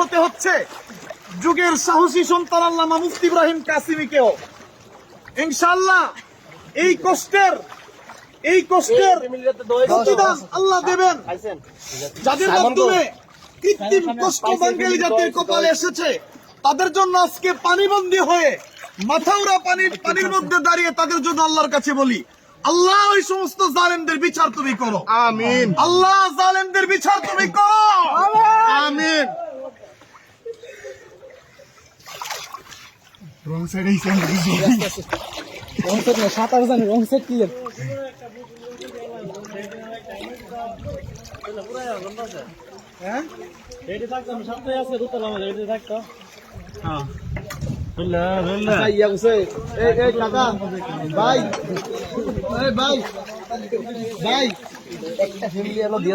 হতে হচ্ছে। যুগের সাহসী সন্তান আল্লামা মুফতি ইব্রাহিম কাসিমিকেও। ইনশাআল্লাহ এই কষ্টের এই কষ্টের প্রতিদান আল্লাহ দেবেন। যাদের মাধ্যমে কৃত্রিম কষ্ট বাঙ্গালি জাতির কপালে এসেছে তাদের জন্য আজকে পানিবন্দী হয়ে মাথাউরা পানির পানির মধ্যে দাঁড়িয়ে তাদের জন্য আল্লাহর কাছে বলি আল্লাহ ওই সমস্ত জালেমদের বিচার তুমি করো। আমিন। আল্লাহ জালেমদের বিচার তুমি করো আমিন রং সাইড এই সাইড রং সেট না সাত আট জানি রং সেট ক্লিয়ার হ্যাঁ থাকতাম সাথে আছে দুতলা ইয়া একটা ফ্যামিলি এলো দিয়ে